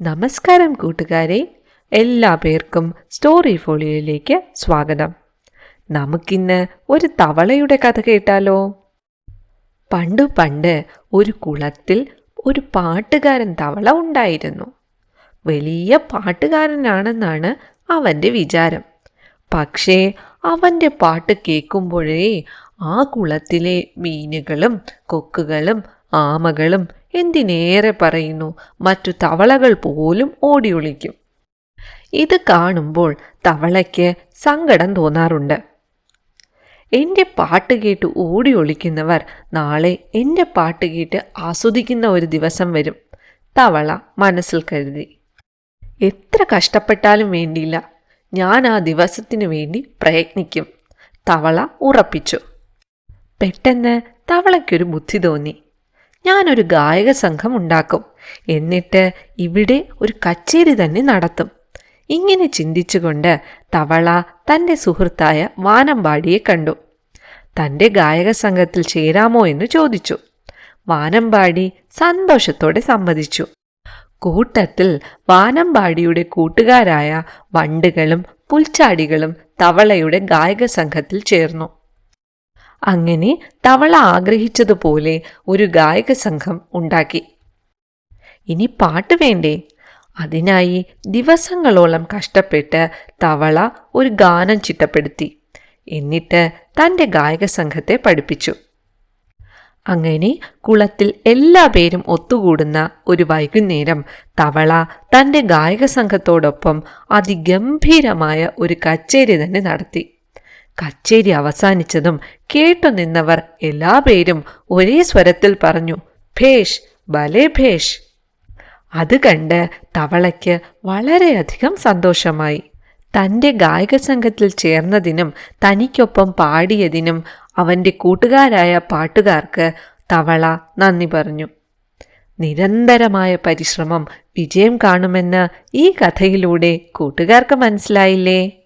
നമസ്കാരം കൂട്ടുകാരെ എല്ലാ പേർക്കും സ്റ്റോറി ഫോളിയോയിലേക്ക് സ്വാഗതം. നമുക്കിന്ന് ഒരു തവളയുടെ കഥ കേട്ടാലോ? പണ്ട് പണ്ട് ഒരു കുളത്തിൽ ഒരു പാട്ടുകാരൻ തവള ഉണ്ടായിരുന്നു. വലിയ പാട്ടുകാരനാണെന്നാണ് അവന്റെ വിചാരം. പക്ഷേ അവന്റെ പാട്ട് കേൾക്കുമ്പോഴേ ആ കുളത്തിലെ മീനുകളും കൊക്കുകളും ആമകളും എന്തിനേറെ പറയുന്നു? മറ്റു തവളകൾ പോലും ഓടിയൊളിക്കും ഇത് കാണുമ്പോൾ തവളയ്ക്ക് സങ്കടം തോന്നാറുണ്ട്. എന്റെ പാട്ട് കേട്ട് ഓടി ഒളിക്കുന്നവർ നാളെ എന്റെ പാട്ട് കേട്ട് ആസ്വദിക്കുന്ന ഒരു ദിവസം വരും തവള മനസ്സിൽ കരുതി. എത്ര കഷ്ടപ്പെട്ടാലും വേണ്ടിയില്ല. ഞാൻ ആ ദിവസത്തിന് വേണ്ടി പ്രയത്നിക്കും തവള ഉറപ്പിച്ചു. പെട്ടെന്ന് തവളയ്ക്കൊരു ബുദ്ധി തോന്നി. ഞാനൊരു ഗായക സംഘം ഉണ്ടാക്കും. എന്നിട്ട് ഇവിടെ ഒരു കച്ചേരി തന്നെ നടത്തും. ഇങ്ങനെ ചിന്തിച്ചുകൊണ്ട് തവള തന്റെ സുഹൃത്തായ വാനമ്പാടിയെ കണ്ടു. തന്റെ ഗായക സംഘത്തിൽ ചേരാമോ എന്ന് ചോദിച്ചു. വാനമ്പാടി സന്തോഷത്തോടെ സമ്മതിച്ചു. കൂട്ടത്തിൽ വാനമ്പാടിയുടെ കൂട്ടുകാരായ വണ്ടുകളും പുൽച്ചാടികളും തവളയുടെ ഗായക സംഘത്തിൽ ചേർന്നു. അങ്ങനെ തവള ആഗ്രഹിച്ചതുപോലെ ഒരു ഗായക സംഘം ഉണ്ടാക്കി. ഇനി പാട്ട് വേണ്ടേ? അതിനായി ദിവസങ്ങളോളം കഷ്ടപ്പെട്ട് തവള ഒരു ഗാനം ചിട്ടപ്പെടുത്തി. എന്നിട്ട് തന്റെ ഗായക സംഘത്തെ പഠിപ്പിച്ചു. അങ്ങനെ കുളത്തിൽ എല്ലാ പേരും ഒത്തുകൂടുന്ന ഒരു വൈകുന്നേരം തവള തന്റെ ഗായക സംഘത്തോടൊപ്പം അതിഗംഭീരമായ ഒരു കച്ചേരി തന്നെ നടത്തി. കച്ചേരി അവസാനിച്ചതും കേട്ടു നിന്നവർ എല്ലാ പേരും ഒരേ സ്വരത്തിൽ പറഞ്ഞു ഭേഷ് ഭലേ ഭേഷ്. അത് കണ്ട് തവളയ്ക്ക് വളരെയധികം സന്തോഷമായി. തന്റെ ഗായക സംഘത്തിൽ ചേർന്നതിനും തനിക്കൊപ്പം പാടിയതിനും അവന്റെ കൂട്ടുകാരായ പാട്ടുകാർക്ക് തവള നന്ദി പറഞ്ഞു. നിരന്തരമായ പരിശ്രമം വിജയം കാണുമെന്ന് ഈ കഥയിലൂടെ കൂട്ടുകാർക്ക് മനസ്സിലായില്ലേ?